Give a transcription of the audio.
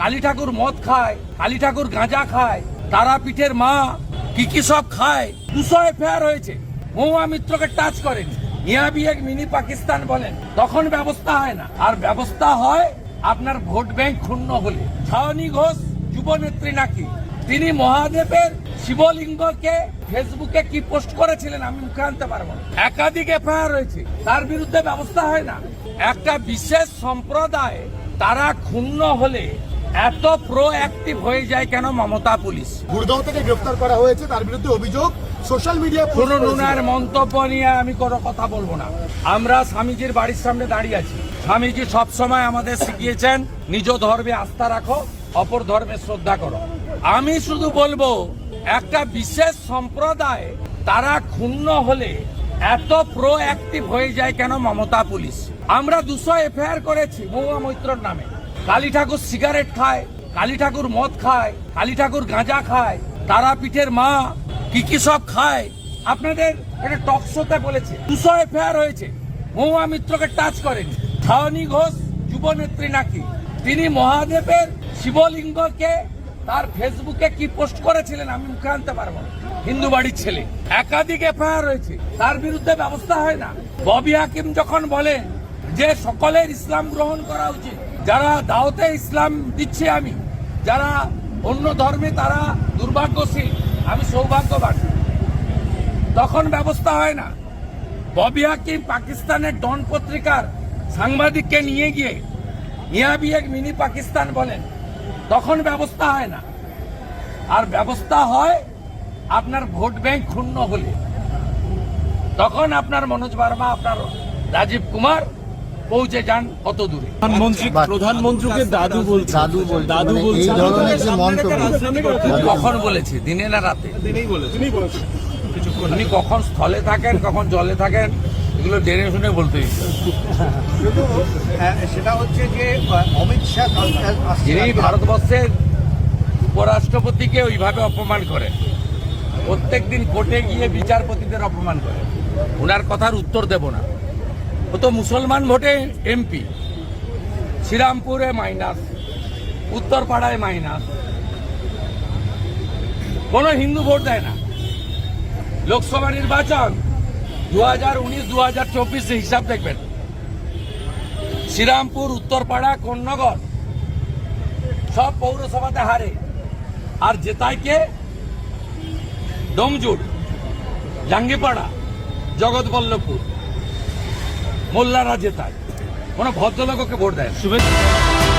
কালী ঠাকুর মদ খায়, কালী ঠাকুর গাঁজা খায়, তারাপীঠের মা কি কি সব খায় দুশো এফআইআর হয়েছে। মহুয়া মিত্রকে টাচ করেন। নিয়াবি এক মিনি পাকিস্তান বলেন, তখন ব্যবস্থা হয় না। আর ব্যবস্থা হয় আপনার ভোট ব্যাংক ক্ষুণ্ণ হলে। ছাওনি ঘোষ যুবনেত্রী নাকি? তিনি মহাদেবের শিবলিঙ্গকে ফেসবুকে কি পোস্ট করেছিলেন আমি মুখে আনতে পারব। একাধিক এফআইআর রয়েছে তার বিরুদ্ধে ব্যবস্থা হয় না। একটা বিশেষ সম্প্রদায় তারা ক্ষুণ্ণ হলে এত প্রো অ্যাক্টিভ হয়ে যায় কেন মমতা পুলিশ? গুড়গাঁও থেকে গ্রেফতার করা হয়েছে তার বিরুদ্ধে অভিযোগ সোশ্যাল শুনুন করেছিল। উনার মন্তব্য নিয়ে আমি কোনো কথা বলব না। আমরা স্বামীজির বাড়ির সামনে দাঁড়িয়ে আছি। স্বামীজি সবসময় আমাদের শিখিয়েছেন নিজ ধর্মে আস্থা রাখো অপর ধর্মে শ্রদ্ধা করো। আমি শুধু বলব একটা বিশেষ সম্প্রদায় তারা ক্ষুণ্ণ হলে এত প্রো অ্যাক্টিভ হয়ে যায় কেন মমতা পুলিশ? আমরা দুশো এফআইআর করেছি মহুয়া মৈত্রর নামে। কালী ঠাকুর সিগারেট খায়, কালী ঠাকুর মদ খায়, কালী ঠাকুর গাঁজা খায়, তারাপীঠের মা কি কি সব খায়। আপনাদের একটা টক শোতে বলেছে দুশো এফআইআর হয়েছে। মহুয়া মিত্রকে টাচ করেন। ছাওনি ঘোষ যুবনেত্রী নাকি? তিনি মহাদেবের শিবলিঙ্গকে তার ফেসবুকে কি পোস্ট করেছিলেন আমি মুখে আনতে পারব হিন্দু বাড়ির ছেলে। একাধিক এফআইআর রয়েছে তার বিরুদ্ধে ব্যবস্থা হয় না। ববি হাকিম যখন বলেন যে সকলের ইসলাম গ্রহণ করা উচিত যারা দাওতে ইসলাম দিচ্ছে আমি, যারা অন্য ধর্মে তারা দুর্ভাগ্যশীল, আমি সৌভাগ্যবান। তখন ব্যবস্থা হয় না। ববি হাকিম পাকিস্তানের ডন পত্রিকার সাংবাদিককে নিয়ে গিয়ে নিয়াবি এক মিনি পাকিস্তান বলেন, তখন ব্যবস্থা হয় না। আর ব্যবস্থা হয় আপনার ভোট ব্যাংক ক্ষুণ্ণ হলে। তখন আপনার মনোজ বার্মা, আপনার রাজীব কুমার পৌঁছে যান কত দূরে। প্রধানমন্ত্রী প্রধানমন্ত্রীকে দাদু বলছে। দাদু বলছে, দাদু বলছে। এই ধরনের যে মন্তব্য কখন বলেছে? দিনে না রাতে? তিনিই বলেছেন তিনিই বলেছেন উনি কখন স্থলে থাকেন কখন জলে থাকেন এগুলো জেনে শুনে বলতে শুধু সেটা হচ্ছে যে অমিত শাহ যিনি ভারতবর্ষের উপরাষ্ট্রপতিকে ওইভাবে অপমান করেন। প্রত্যেক দিন কোর্টে গিয়ে বিচারপতিদের অপমান করেন। ওনার কথার উত্তর দেব না। ও তো মুসলমান ভোটে এমপি। শ্রীরামপুরে মাইনাস, উত্তরপাড়ায় মাইনাস। কোনো হিন্দু ভোট দেয় না। লোকসভা নির্বাচন দু হাজার উনিশ দু হাজার চব্বিশে হিসাব দেখবেন। শ্রীরামপুর, উত্তরপাড়া, কোন্নগর সব পৌরসভাতে হারে। আর জেতায় কে? ডোমজুট জাঙ্গিপাড়া, জগৎবল্লভপুর। মোল্লারা জেতায় কোনো ভদ্রলোককে ভোট দেয়। শুভেচ্ছা